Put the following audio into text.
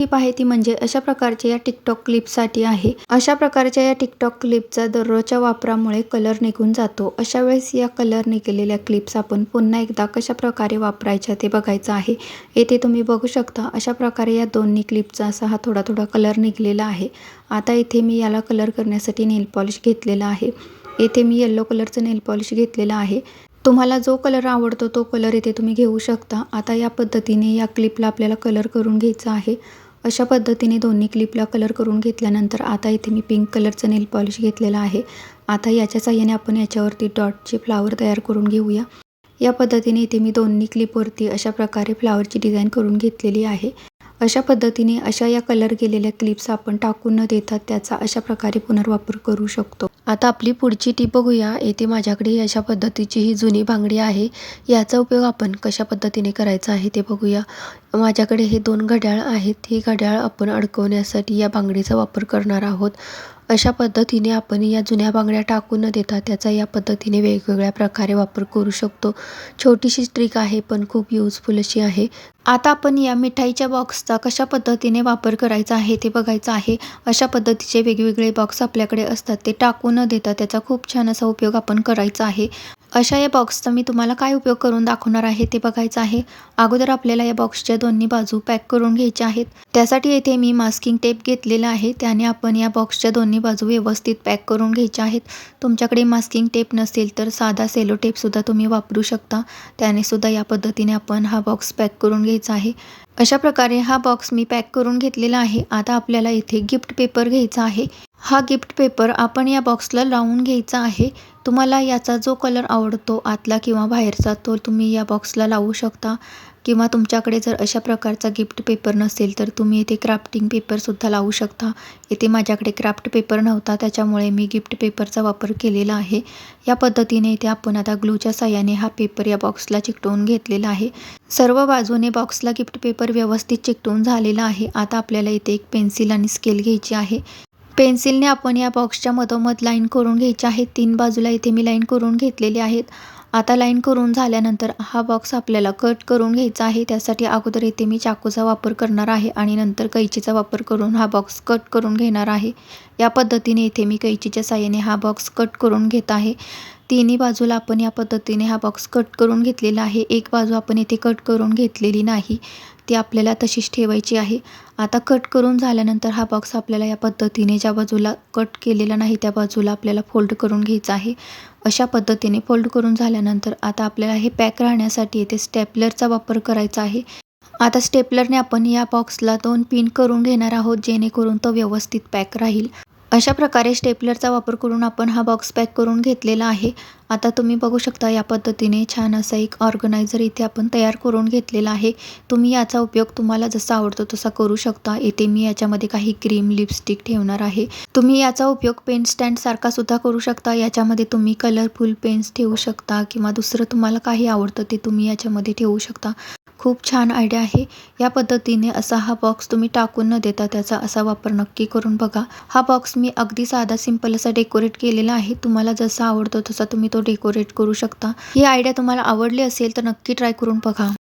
Clip आहे ती म्हणजे अशा प्रकारच्या या टिकटॉक क्लिपसाठी आहे. अशा प्रकारच्या या टिकटॉक क्लिपचा दररोजच्या वापरामुळे कलर निघून जातो. अशा वेळेस या कलर निघालेल्या क्लिप्स आपण पुन्हा एकदा कशा प्रकारे वापरायच्या ते बघायचं आहे. येथे तुम्ही बघू शकता अशा प्रकारे या दोन्ही क्लिपचा असा हा थोडा थोडा कलर निघलेला आहे. आता इथे मी याला कलर करण्यासाठी नेल पॉलिश घेतलेला आहे. येथे मी येल्लो कलरचं नेल पॉलिश घेतलेलं आहे. तुम्हाला जो कलर आवडतो तो कलर इथे तुम्ही घेऊ शकता. आता या पद्धतीने या क्लिपला आपल्याला कलर करून घ्यायचा आहे. अशा पद्धतीने दोन्ही क्लिपला कलर करून घेतल्यानंतर आता इथे मी पिंक कलरचं नेल पॉलिश घेतलेलं आहे. आता याच्या साह्याने आपण याच्यावरती डॉटचे फ्लावर तयार करून घेऊया. या पद्धतीने इथे मी दोन्ही क्लिपवरती अशा प्रकारे फ्लावरची डिझाईन करून घेतलेली आहे. अशा पद्धतीने अशा या कलर केलेल्या क्लिप्स आपण टाकून न देता त्याचा अशा प्रकारे पुनर्वापर करू शकतो. आता आपली पुढची टीप बघूया. येथे माझ्याकडे अशा पद्धतीची ही जुनी बांगडी आहे. याचा उपयोग आपण कशा पद्धतीने करायचा आहे ते बघूया. माझ्याकडे हे दोन घड्याळ आहेत. हे घड्याळ आपण अडकवण्यासाठी या बांगडीचा वापर करणार आहोत. अशा पद्धतीने आपण या जुन्या बांगड्या टाकून न देता त्याचा या पद्धतीने वेगवेगळ्या प्रकारे वापर करू शकतो. छोटीशी ट्रिक आहे पण खूप यूजफुल अशी आहे. आता आपण या मिठाईच्या बॉक्सचा कशा पद्धतीने वापर करायचा आहे ते बघायचं आहे. अशा पद्धतीचे वेगवेगळे बॉक्स आपल्याकडे असतात ते टाकू न देता त्याचा खूप छान असा उपयोग आपण करायचा आहे. अशा या बॉक्सचा मी तुम्हाला काय उपयोग करून दाखवणार आहे ते बघायचं आहे. अगोदर आपल्याला या बॉक्सच्या दोन्ही बाजू पॅक करून घ्यायच्या आहेत. त्यासाठी येथे मी मास्किंग टेप घेतलेला आहे. त्याने आपण या बॉक्सच्या दोन्ही बाजू व्यवस्थित पॅक करून घ्यायच्या आहेत. तुमच्याकडे मास्किंग टेप नसेल तर साधा सेलो टेपसुद्धा तुम्ही वापरू शकता. त्याने सुद्धा या पद्धतीने आपण हा बॉक्स पॅक करून घ्यायचा आहे. अशा प्रकारे हा बॉक्स मी पॅक करून घेतलेला आहे. आता आपल्याला इथे गिफ्ट पेपर घ्यायचा आहे. हा गिफ्ट पेपर आपण या बॉक्सला लावून घ्यायचा आहे. तुम्हाला याचा जो कलर आवडतो आतला किंवा बाहेरचा तो तुम्ही या बॉक्सला लावू शकता. किंवा तुमच्याकडे जर अशा प्रकारचा गिफ्ट पेपर नसेल तर तुम्ही इथे क्राफ्टिंग पेपरसुद्धा लावू शकता. इथे माझ्याकडे क्राफ्ट पेपर नव्हता त्याच्यामुळे मी गिफ्ट पेपरचा वापर केलेला आहे. या पद्धतीने इथे आपण आता ग्लूच्या साह्याने हा पेपर या बॉक्सला चिकटवून घेतलेला आहे. सर्व बाजूने बॉक्सला गिफ्ट पेपर व्यवस्थित चिकटवून झालेला आहे. आता आपल्याला इथे एक पेन्सिल आणि स्केल घ्यायची आहे. पेन्सिलने आपण या बॉक्सच्या मधोमध लाईन करून घ्यायची आहे. तीन बाजूला इथे मी लाईन करून घेतलेली आहेत. आता लाईन करून झाल्यानंतर हा बॉक्स आपल्याला कट करून घ्यायचा आहे. त्यासाठी अगोदर इथे मी चाकूचा वापर करणार आहे आणि नंतर कैचीचा वापर करून हा बॉक्स कट करून घेणार आहे. या पद्धतीने इथे मी कैचीच्या साह्याने हा बॉक्स कट करून घेत आहे. तिन्ही बाजूला आपण या पद्धतीने हा बॉक्स कट करून घेतलेला आहे. एक बाजू आपण इथे कट करून घेतलेली नाही. ती आपल्याला तशीच ठेवायची आहे. आता कट करून झाल्यानंतर हा बॉक्स आपल्याला या पद्धतीने ज्या बाजूला कट केलेला नाही त्या बाजूला आपल्याला फोल्ड करून घ्यायचा आहे. अशा पद्धतीने फोल्ड करून झाल्यानंतर आता आपल्याला हे पॅक राहण्यासाठी इथे स्टेपलरचा वापर करायचा आहे. आता स्टेपलरने आपण या बॉक्सला दोन पिन करून घेणार आहोत जेणेकरून तो व्यवस्थित पॅक राहील. अशा प्रकारे स्टेपलरचा वापर करून आपण हा बॉक्स पॅक करून घेतलेला आहे. आता तुम्ही बघू शकता या पद्धतीने छान असा एक ऑर्गनायझर इथे आपण तयार करून घेतलेला आहे. तुम्ही याचा उपयोग तुम्हाला जसा आवडतो तसा करू शकता. इथे मी याच्यामध्ये काही क्रीम लिपस्टिक ठेवणार आहे. तुम्ही याचा उपयोग पेन स्टँड सारखा सुद्धा करू शकता. याच्यामध्ये तुम्ही कलरफुल पेन्स ठेवू शकता किंवा दुसरं तुम्हाला काही आवडतं ते तुम्ही याच्यामध्ये ठेवू शकता. खूप छान आयडिया आहे. या पद्धतीने असा हा बॉक्स तुम्ही टाकून न देता त्याचा असा वापर नक्की करून बघा. हा बॉक्स मी अगदी साधा सिंपल असा डेकोरेट केलेला आहे. तुम्हाला जसा आवडतो तसा तुम्ही तो डेकोरेट करू शकता. ही आयडिया तुम्हाला आवडली असेल तर नक्की ट्राय करून बघा.